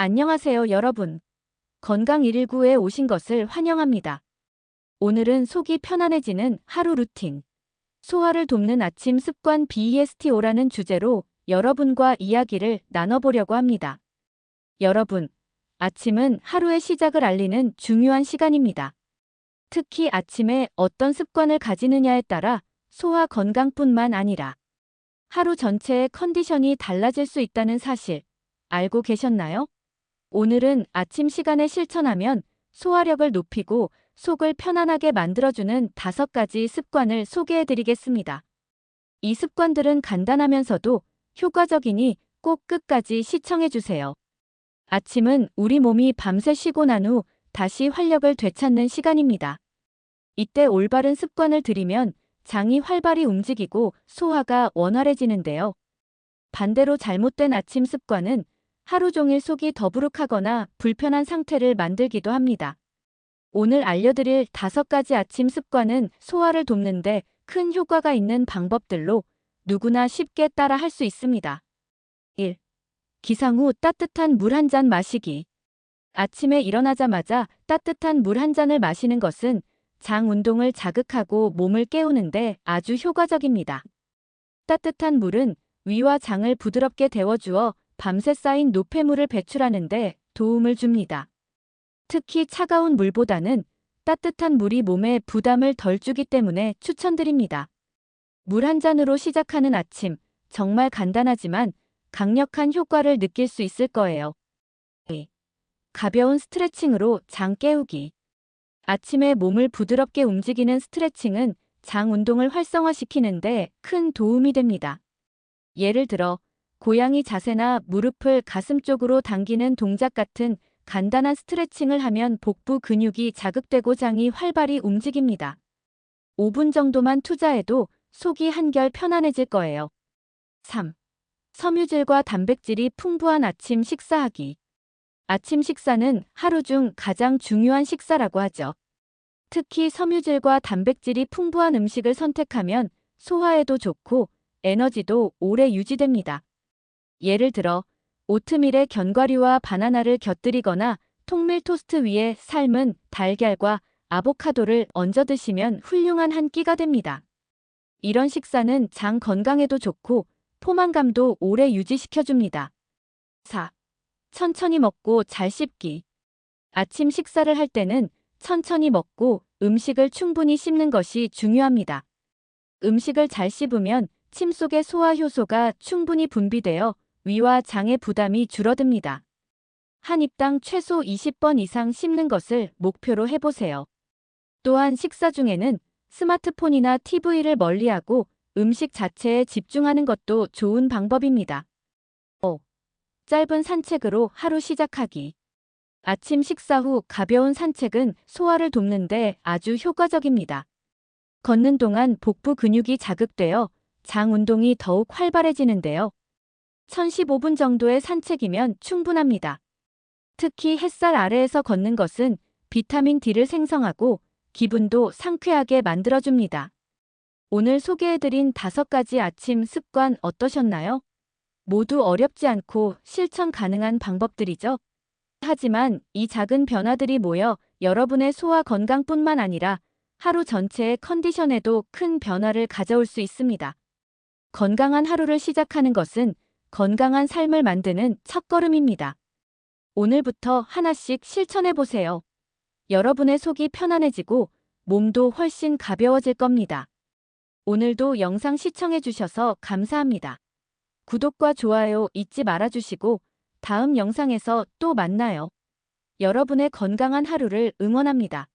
안녕하세요, 여러분. 건강 119에 오신 것을 환영합니다. 오늘은 속이 편안해지는 하루 루틴. 소화를 돕는 아침 습관 BESTO라는 주제로 여러분과 이야기를 나눠보려고 합니다. 여러분, 아침은 하루의 시작을 알리는 중요한 시간입니다. 특히 아침에 어떤 습관을 가지느냐에 따라 소화 건강뿐만 아니라 하루 전체의 컨디션이 달라질 수 있다는 사실 알고 계셨나요? 오늘은 아침 시간에 실천하면 소화력을 높이고 속을 편안하게 만들어주는 다섯 가지 습관을 소개해 드리겠습니다. 이 습관들은 간단하면서도 효과적이니 꼭 끝까지 시청해 주세요. 아침은 우리 몸이 밤새 쉬고 난 후 다시 활력을 되찾는 시간입니다. 이때 올바른 습관을 들이면 장이 활발히 움직이고 소화가 원활해지는데요. 반대로 잘못된 아침 습관은 하루 종일 속이 더부룩하거나 불편한 상태를 만들기도 합니다. 오늘 알려드릴 다섯 가지 아침 습관은 소화를 돕는데 큰 효과가 있는 방법들로 누구나 쉽게 따라 할 수 있습니다. 1. 기상 후 따뜻한 물 한 잔 마시기. 아침에 일어나자마자 따뜻한 물 한 잔을 마시는 것은 장 운동을 자극하고 몸을 깨우는데 아주 효과적입니다. 따뜻한 물은 위와 장을 부드럽게 데워주어 밤새 쌓인 노폐물을 배출하는데 도움을 줍니다. 특히 차가운 물보다는 따뜻한 물이 몸에 부담을 덜 주기 때문에 추천드립니다. 물 한 잔으로 시작하는 아침, 정말 간단하지만 강력한 효과를 느낄 수 있을 거예요. 2. 가벼운 스트레칭으로 장 깨우기. 아침에 몸을 부드럽게 움직이는 스트레칭은 장 운동을 활성화시키는데 큰 도움이 됩니다. 예를 들어, 고양이 자세나 무릎을 가슴 쪽으로 당기는 동작 같은 간단한 스트레칭을 하면 복부 근육이 자극되고 장이 활발히 움직입니다. 5분 정도만 투자해도 속이 한결 편안해질 거예요. 3. 섬유질과 단백질이 풍부한 아침 식사하기. 아침 식사는 하루 중 가장 중요한 식사라고 하죠. 특히 섬유질과 단백질이 풍부한 음식을 선택하면 소화에도 좋고 에너지도 오래 유지됩니다. 예를 들어 오트밀에 견과류와 바나나를 곁들이거나 통밀 토스트 위에 삶은 달걀과 아보카도를 얹어 드시면 훌륭한 한 끼가 됩니다. 이런 식사는 장 건강에도 좋고 포만감도 오래 유지시켜줍니다. 4. 천천히 먹고 잘 씹기. 아침 식사를 할 때는 천천히 먹고 음식을 충분히 씹는 것이 중요합니다. 음식을 잘 씹으면 침 속의 소화 효소가 충분히 분비되어 위와 장의 부담이 줄어듭니다. 한 입당 최소 20번 이상 씹는 것을 목표로 해보세요. 또한 식사 중에는 스마트폰이나 TV를 멀리하고 음식 자체에 집중하는 것도 좋은 방법입니다. 5. 짧은 산책으로 하루 시작하기. 아침 식사 후 가벼운 산책은 소화를 돕는데 아주 효과적입니다. 걷는 동안 복부 근육이 자극되어 장 운동이 더욱 활발해지는데요. 1015분 정도의 산책이면 충분합니다. 특히 햇살 아래에서 걷는 것은 비타민 D를 생성하고 기분도 상쾌하게 만들어줍니다. 오늘 소개해드린 다섯 가지 아침 습관 어떠셨나요? 모두 어렵지 않고 실천 가능한 방법들이죠. 하지만 이 작은 변화들이 모여 여러분의 소화 건강뿐만 아니라 하루 전체의 컨디션에도 큰 변화를 가져올 수 있습니다. 건강한 하루를 시작하는 것은 건강한 삶을 만드는 첫걸음입니다. 오늘부터 하나씩 실천해 보세요. 여러분의 속이 편안해지고 몸도 훨씬 가벼워질 겁니다. 오늘도 영상 시청해 주셔서 감사합니다. 구독과 좋아요 잊지 말아 주시고 다음 영상에서 또 만나요. 여러분의 건강한 하루를 응원합니다.